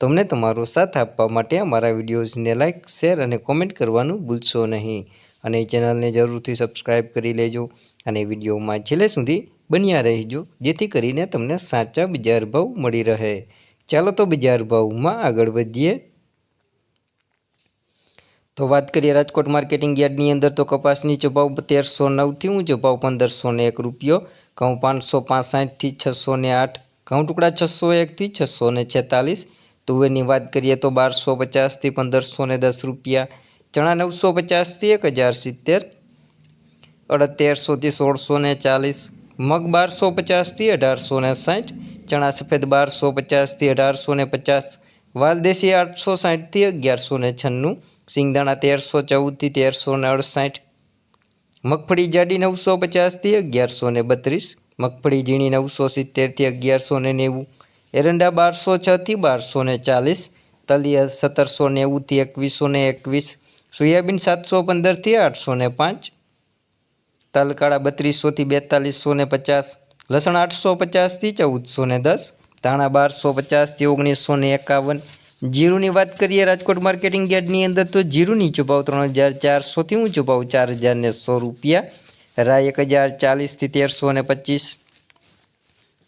તમને તમારો સાથ આપવા માટે અમારા વિડીયોઝને લાઇક શેર અને કોમેન્ટ કરવાનું ભૂલશો નહીં. અને ચેનલને જરૂરથી સબસ્ક્રાઈબ કરી લેજો અને વિડીયોમાં છેલ્લે સુધી બન્યા રહેજો, જેથી કરીને તમને સાચા બજાર ભાવ મળી રહે. ચાલો તો બજાર ભાવમાં આગળ વધીએ. તો વાત કરીએ રાજકોટ માર્કેટિંગ યાર્ડની અંદર તો કપાસની ભાવ તેરસો નવથી ઊંચો ભાવ પંદરસો ને એક રૂપિયો, ઘઉં પાંચસો પાંસઠથી છસો ને આઠ, ઘઉં ટુકડા છસો એકથી છસો ને છેતાલીસ તુવેરની વાત કરીએ તો બારસો પચાસથી પંદરસો ને દસ રૂપિયા, ચણા નવસો પચાસથી એક હજાર સિત્તેર અડતેરસોથી સોળસો ને ચાલીસ, મગ બારસો પચાસથી અઢારસો ને સાઠ, ચણા સફેદ બારસો પચાસથી અઢારસો ને પચાસ, વાલદેશી આઠસો સાઠથી અગિયારસો ને છન્નું, સિંગદાણા તેરસો ચૌદથી તેરસો ને અડસાઠ, મગફળી જાડી નવસો પચાસથી અગિયારસો ને બત્રીસ, મગફળી ઝીણી નવસો સિત્તેરથી અગિયારસો ને નેવું એરંડા બારસો છથી બારસો ને ચાલીસ, તલિયા સત્તરસો નેવુંથી એકવીસો ને એકવીસ, સોયાબીન સાતસો પંદરથી આઠસો ને પાંચ, તલકાળા બત્રીસોથી બેતાલીસો ને પચાસ, લસણ આઠસો પચાસથી ચૌદસો ને દસ, ધાણા બારસો પચાસથી ઓગણીસો ને એકાવન, જીરુની વાત કરીએ રાજકોટ માર્કેટિંગ યાર્ડની અંદર તો જીરું નીચો ત્રણ હજાર ચારસોથી ઊંચો ભાવ ચાર હજાર ને સો રૂપિયા, રાય એક હજાર ચાલીસથી તેરસો ને પચીસ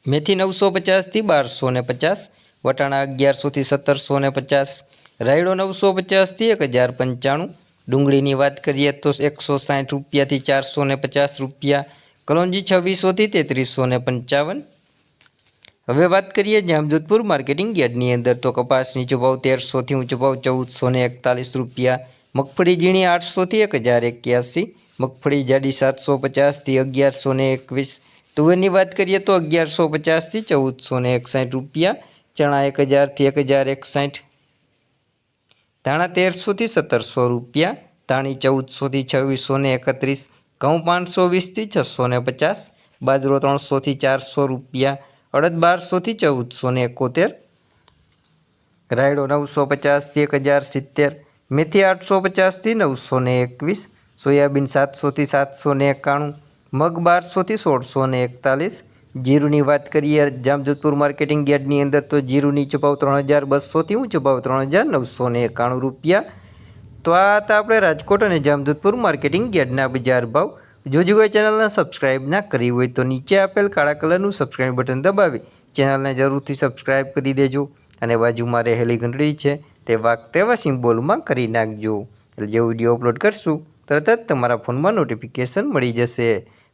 મેથી નવસો પચાસથી બારસો ને પચાસ, વટાણા અગિયારસોથી સત્તરસો ને પચાસ, રાયડો નવસો પચાસથી એક હજાર પંચાણું, ડુંગળીની વાત કરીએ તો એકસો સાઠ રૂપિયાથી ચારસો ને પચાસ રૂપિયા, કલોંજી છવ્વીસોથી તેત્રીસો ને પંચાવન. હવે વાત કરીએ જામજોધપુર માર્કેટિંગ યાર્ડની અંદર તો કપાસ નીચો તેરસોથી ઊંચો ભાવ ચૌદસો ને એકતાલીસ રૂપિયા, મગફળી ઝીણી આઠસોથી એક હજાર એક્યાસી, મગફળી જાડી સાતસો પચાસથી અગિયારસો ને એકવીસ તુવેરની વાત કરીએ તો અગિયારસો પચાસથી ચૌદસો ને એકસાઠ રૂપિયા, ચણા એક હજારથી એક હજાર એકસાઠ. ધાણા તેરસોથી સત્તરસો રૂપિયા, ધાણી ચૌદસોથી છવ્વીસો ને એકત્રીસ, ઘઉં પાંચસો વીસથી છસો ને પચાસ, બાજરો ત્રણસોથી ચારસો રૂપિયા, અડદ બારસોથી ચૌદસો ને એકોતેર, રાયડો નવસો પચાસથી એક હજાર સિત્તેર, મેથી આઠસો પચાસથી નવસો ને એકવીસ, સોયાબીન સાતસોથી સાતસો ને એકાણું મગ બારસોથી સોળસો ને એકતાલીસ. જીરુની વાત કરીએ જામજોધપુર માર્કેટિંગ યાર્ડની અંદર તો જીરું નીચો ત્રણ હજાર બસોથી હું ભાવ ત્રણ હજાર નવસો ને એકાણું રૂપિયા. તો આ હતા આપણે રાજકોટ અને જામજોધપુર માર્કેટિંગ યાર્ડના બજાર ભાવ. જો જો કોઈ ચેનલને સબસ્ક્રાઇબ ના કરી હોય તો નીચે આપેલ કાળા કલરનું સબસ્ક્રાઇબ બટન દબાવી. ચેનલને જરૂરથી સબસ્ક્રાઇબ કરી દેજો અને બાજુમાં રહેલી ઘંટડી છે તે વાક તેવા સિમ્બોલમાં કરી નાખજો. એટલે જે વીડિયો અપલોડ કરશું, તરત જ તમારા ફોનમાં નોટિફિકેશન મળી જશે.